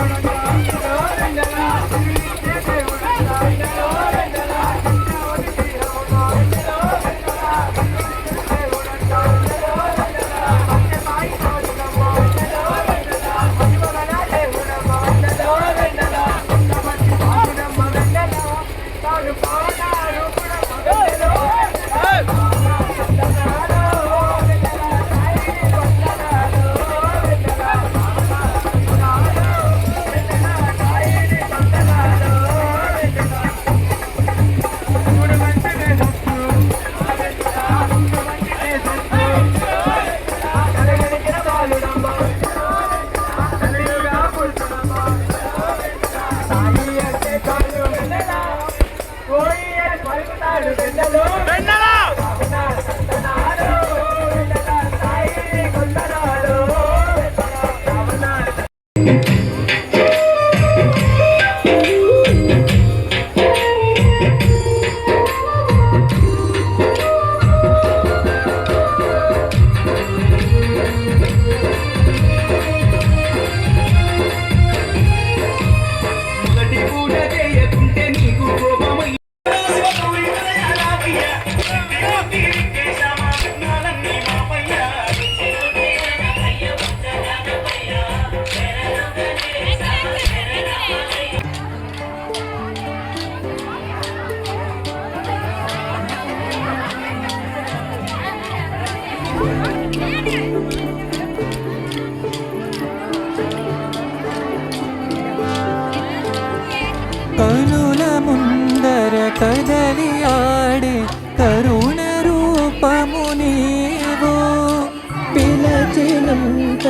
Thank you. calor.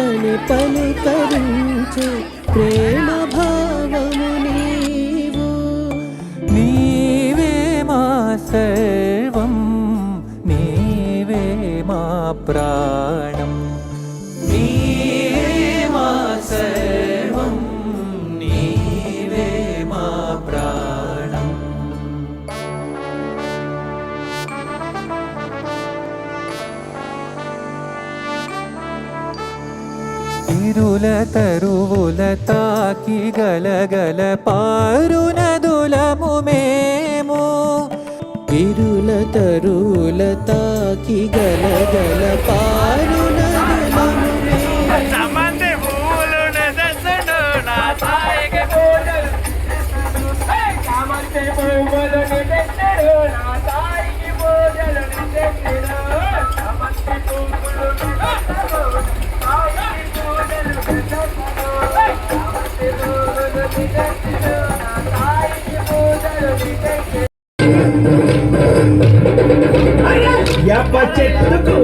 పిలచినంతని పలుకరించు ప్రేమ భావము నీవు. నీవే మా సర్వం నీవే మా ప్రాణ. ఇరుల తరువుల తాకి గలగల పారునదులము మేము ఇరుల తరుల తాకి గల గల పారునదు या पचेत को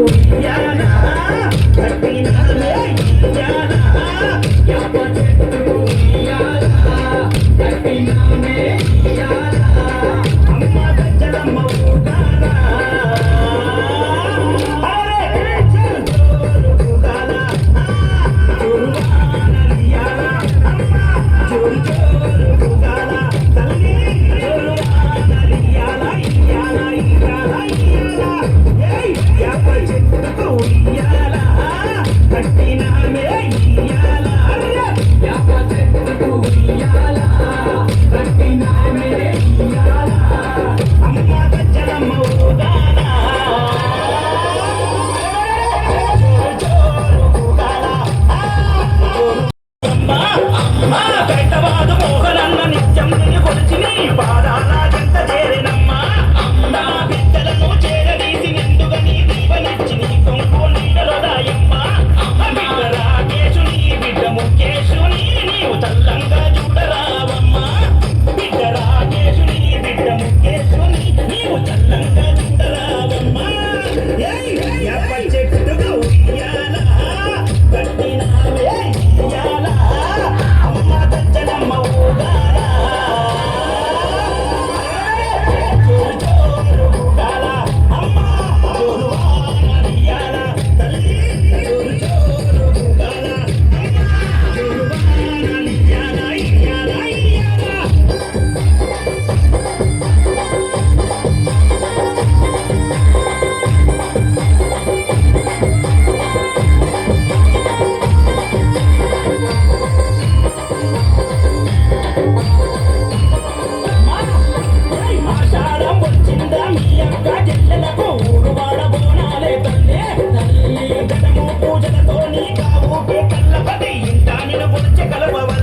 పూజలతో నీ కావు కళ్ళపతి. ఇంత నిన్ను పొలిచే కలవ